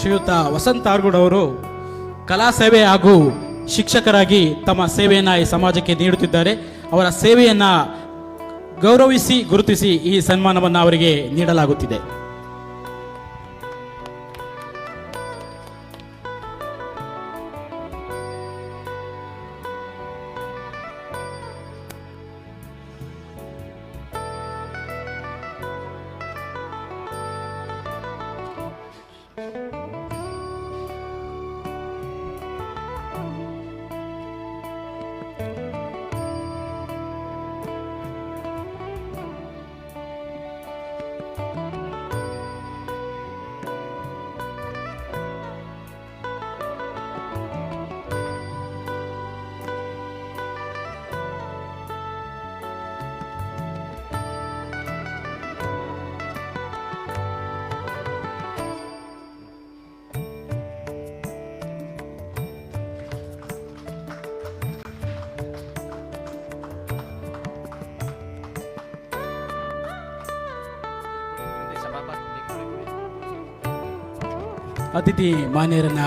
ಶ್ರೀಯುತ ವಸಂತ ಅವರು ಕಲಾ ಸೇವೆ ಹಾಗೂ ಶಿಕ್ಷಕರಾಗಿ ತಮ್ಮ ಸೇವೆಯನ್ನು ಈ ಸಮಾಜಕ್ಕೆ ನೀಡುತ್ತಿದ್ದಾರೆ. ಅವರ ಸೇವೆಯನ್ನು ಗೌರವಿಸಿ, ಗುರುತಿಸಿ ಈ ಸನ್ಮಾನವನ್ನು ಅವರಿಗೆ ನೀಡಲಾಗುತ್ತಿದೆ. ಅತಿಥಿ ಮಾನ್ಯರನ್ನ